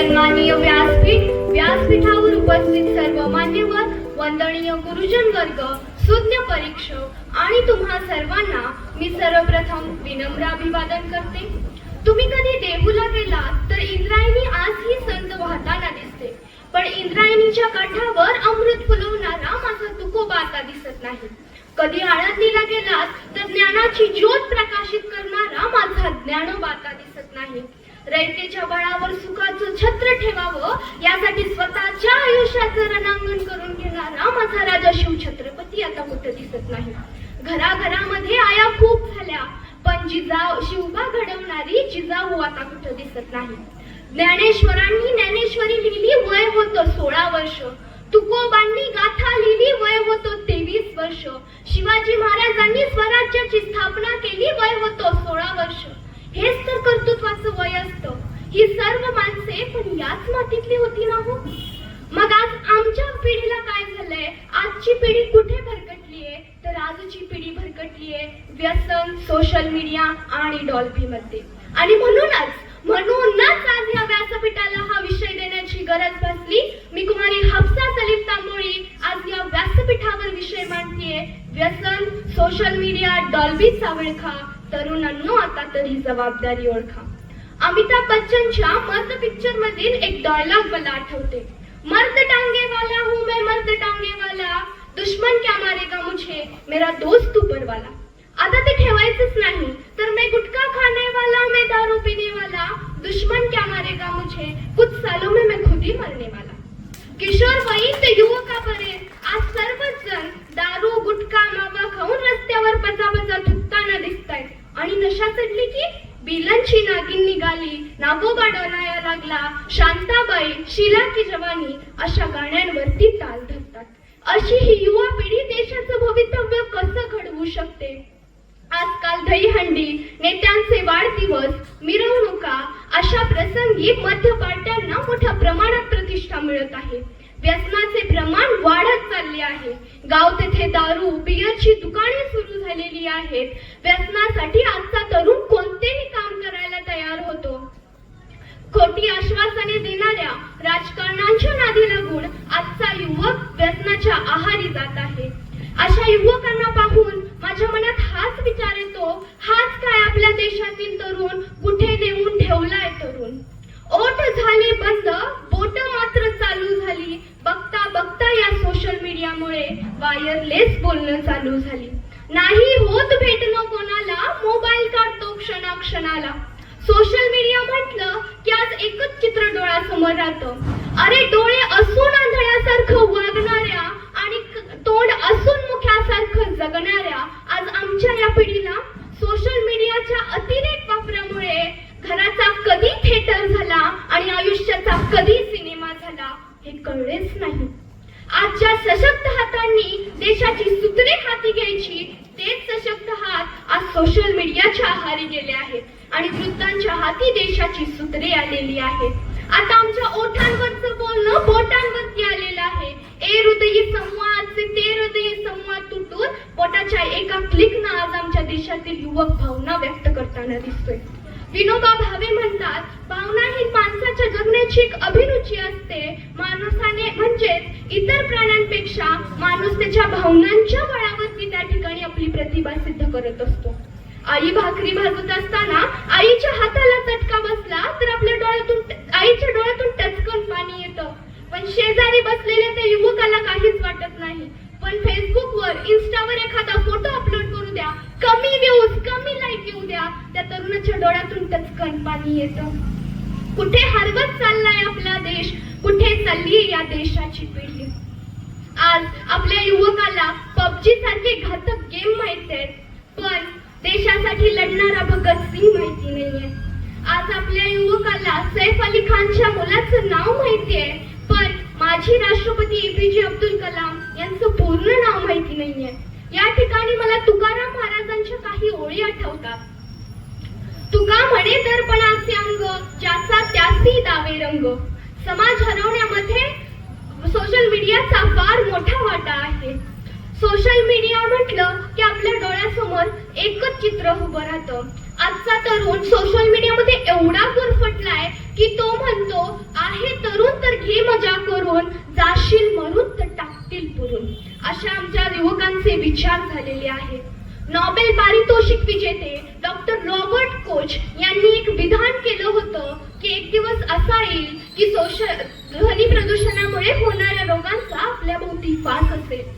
सन्माननीय व्यासपीठ व्यासपीठावर उपस्थित सर्व मान्यवर वंदनीय गुरुजन वर्ग सुज्ञ परीक्षक आणि तुम्हा सर्वांना मी सर्वप्रथम विनम्र अभिवादन करते. तुम्ही कधी देहूला गेला तर इंद्रायणी आजही संत वाहताना दिसते. पण इंद्रायणीच्या काठावर अमृत फुलवणारा माझा तुकोबा आता दिसत नाही. कधी आळंदीला गेलात तर ज्ञानाची ज्योत प्रकाशित करणारा माझा ज्ञानोबा आता दिसत नाही. रयतेच्या बळावर सुखाचं छत्र ठेवावं यासाठी स्वतःच्या आयुष्याचं रणांगण करून घेणारा माझा राजा शिव छत्रपती आता कुठं दिसत नाही. घराघरामध्ये आया खूप झाल्या पण जिजाऊ शिवबा घडवणारी जिजाऊ आता कुठं दिसत नाही. ज्ञानेश्वरांनी ज्ञानेश्वरी लिहिली वय होतं सोळा वर्ष. तुकोबांनी गाथा लिहिली वय होतो तेवीस वर्ष. शिवाजी महाराजांनी स्वराज्याची स्थापना केली वय होतं सोळा वर्ष हेच तर कर्तृत्वाचं वय असतं ही सर्व माणसे पण याच मातीतली होती ना हो? मग आज आमच्या पिढीला काय झालंय? आजची पिढी कुठे भरकटलीये तर आजची पिढी भरकटलीये व्यसन सोशल मीडिया आणि डॉल्फी मध्ये. आणि म्हणूनच म्हणूनच आज या व्यासपीठाला हा विषय देण्याची गरज भासली. मी कुमारी हाफसा सलीम तांबोळी आज या व्यासपीठावर विषय मांडतीये. व्यसन सोशल मीडिया डॉल्बी सावळखा तरुणांनो आता तरी जबाबदारी ओळखा. अमिताभ बच्चनच्या मर्द पिक्चर मधील एक डायलॉग मला आठवते मर्द टांगे वाला हूँ हो मैं मर्द टांगे वाला दुश्मन क्या मारेगा मुझे? मेरा दोस्त ऊपर वाला आता ते ठेवायचंच नाही तर मैं गुटखा खाने वाला मैं दारू पीने वाला दुश्मन क्या मारेगा मुझे? कुछ सालों में मैं खुद ही मरने वाला किशोर वयीन ते युवकापर्यंत आज सर्वच जण नागोबा डोलाया लागला. शांताबाई शिला की जवानी अशा गाण्यांवरती ताल धरतात. अशी ही युवा पिढी देशाचं भवितव्य कसं घडवू शकते? आजकाल दहीहंडी नेत्यांचे वाढदिवस मिरवणुका अशा प्रसंगी मध्यपाट्यांना मोठ्या प्रमाणात प्रतिष्ठा मिळत आहे. व्यसनाचे प्रमाण वाढत चालले आहे. गाव तेथे दारू बियरची दुकाने सुरू झालेली आहेत. व्यसनासाठी आजचा तरुण कोणतेही खोटी आश्वासने देणाऱ्या राजकारणांच्या नादी लागून आजचा युवक व्यसनाच्या आहारी जात आहे. अशा युवकांना पाहून माझ्या मनात हाच विचार येतो हाच काय आपल्या देशातील तरुण कुठे नेऊन ठेवलाय तरुण? ओठ झाले बंद बोट मात्र चालू झाली. बघता बघता या सोशल मीडियामुळे वायरलेस बोलणं चालू झाली. नाही होत भेटणं कोणाला मोबाईल काढतो क्षणाक्षणाला. सोशल मीडिया म्हटलं की आज एकच चित्र डोळ्यासमोर राहतं. अरे डोळे असून आंधळ्यासारखं वागणाऱ्या आणि तोंड असून मुख्यासारखं जगणाऱ्या आज आमच्या या पिढीला सोशल मीडियाच्या अतिरेक वापरामुळे घराचा कधी थिएटर झाला आणि आयुष्याचा कधी सिनेमा झाला हे कळलेच नाही. आजच्या सशक्त हातांनी देशाची सूत्रे हाती घ्यायची तेच सशक्त हात आज सोशल मीडियाच्या आहारी गेले आहेत. आणि वृद्धांच्या हाती देशाची सूत्रे आलेली आहेत. आता आमच्या ओठांवरचं बोलणं बोटांवरती आलेलं आहे. ए हृदयी संवादचे ते हृदयी संवाद तुटून बोटाच्या एका क्लिकनं आज आमच्या देशातील युवक भावना व्यक्त करताना दिसतोय. विनोबा भावे म्हणतात भावना ही माणसाच्या जगण्याची एक अभिरुची असते. माणसाने म्हणजेच इतर प्राण्यांपेक्षा माणूस त्याच्या भावनांच्या बळावरती त्या ठिकाणी आपली प्रतिभा सिद्ध करत असतो. आई भाकरी भाजत असताना आईच्या हाताला चटका बसला तर आपल्या डोळ्यातून आईच्या डोळ्यातून टचकन पाणी येतं. पण शेजारी बसलेल्या त्या युवकाला काहीच वाटत नाही. पण फेसबुक वर इन्स्टावर एखादा फोटो अपलोड करू द्या. कमी व्ह्यूज कमी लाईक येऊ द्या. त्या तरुणाच्या डोळ्यातून टचकन पाणी येतं. कुठे हरवत चाललाय आपला देश? कुठे चालली या देशाची पिढी? आज आपल्या युवकाला पबजी सारखे घातक गेम माहीत आहेत. पण देशासाठी लढणारा भगत सिंग माहिती नाहीये. आज आपल्या युवकाला सैफ अली खानच्या मुलाचं नाव माहितीये पण माजी राष्ट्रपती एपीजे अब्दुल कलाम यांचं पूर्ण नाव माहिती नाहीये. या ठिकाणी मला तुकाराम महाराजांच्या काही ओळी आठवतात. तुका म्हणे दर्पणाचे अंग ज्याचा त्यासी दावे रंग. समाज हरवण्यामध्ये सोशल मीडियाचा फार मोठा वाटा आहे. सोशल मीडिया म्हटलं की आपल्या डोळ्यासमोर एकच चित्र उभं राहतं. आजचा तरुण सोशल मीडियामध्ये एवढा गुरफटलाय की तो म्हणतो आहे तरुण तर घे मजा करून जाशील म्हणून तर टाकतील पुरून. अशा आमच्या युवकांचे विचार झालेले आहेत. नॉबेल पारितोषिक विजेते डॉक्टर रॉबर्ट कोच यांनी एक विधान केलं होतं की एक दिवस असा येईल की सोशल ध्वनी प्रदूषणामुळे होणाऱ्या रोगांचा आपल्या भोवती फास असेल.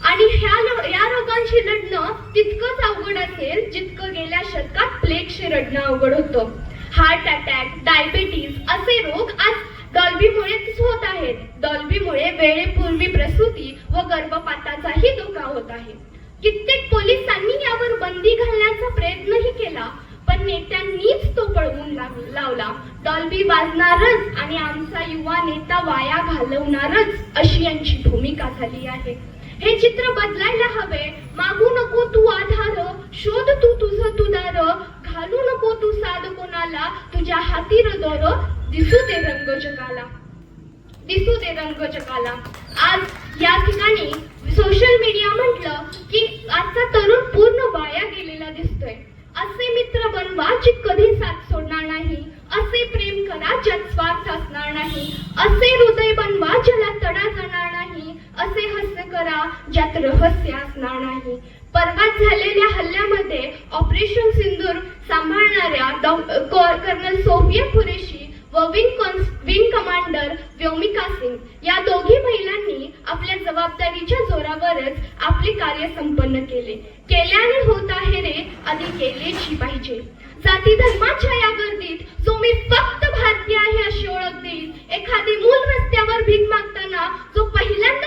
आणि ह्या या रोगांशी लढणं तितकंच अवघड असेल जितकं गेल्या शतकात प्लेगशी लढणं अवघड होतं. हार्ट अटॅक डायबेटीज असे रोग आज डॉल्बीमुळेच होत आहेत. डॉल्बीमुळे वेळेपूर्वी प्रसूती व गर्भपाताचाही धोका होत आहे. कित्येक पोलिसांनी यावर बंदी घालण्याचा प्रयत्नही केला पण नेत्यांनीच तो पळवून लावला. डॉल्बी वाजणारच आणि आमचा युवा नेता वाया घालवणारच अशी यांची भूमिका झाली आहे. हे चित्र बदलायला हवे. मागू नको तू आधार. शोध तू तुझं तुदार. घालू नको तू साध कोणाला. तुझ्या हातीर दोर. दिसू दे रंग जगाला. दिसू दे रंग जगाला. आज या ठिकाणी सोशल मीडिया म्हटलं की आजचा तरुण पूर्ण वाया गेलेला दिसतोय. असे मित्र बनवा जे कधी साथ सोडणार नाही. असे प्रेम करा ज्यात स्वार्थ असणार नाही. असे हृदय बनवा ज्याला तडा जाणार असे हास्य करा ज्यात रहस्य असणार नाही. परवाच झालेल्या हल्ल्यामध्ये ऑपरेशन सिंदूर सांभाळणाऱ्या कर्नल सोफिया कुरेशी व wing wing commander Vyomika Singh या दोघी महिलांनी आपल्या जबाबदारीच्या जोरावरच आपले कार्य संपन्न केले. केल्याने होत आहे रे आधी केलेची पाहिजे. जाती धर्माच्या या गर्दीत जो मी फक्त भारतीय आहे अशी ओळख देईल एखादी मूल रस्त्यावर भीक मागताना जो पहिल्यांदा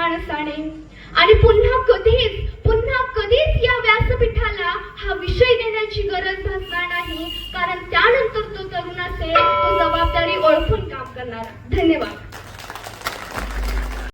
माणसाने. आणि पुन्हा कधीच पुन्हा कधीच या व्यासपीठाला हा विषय देण्याची गरज भासणार नाही. कारण त्यानंतर तो तरुण असेल तो जबाबदारी ओळखून काम करणार. धन्यवाद.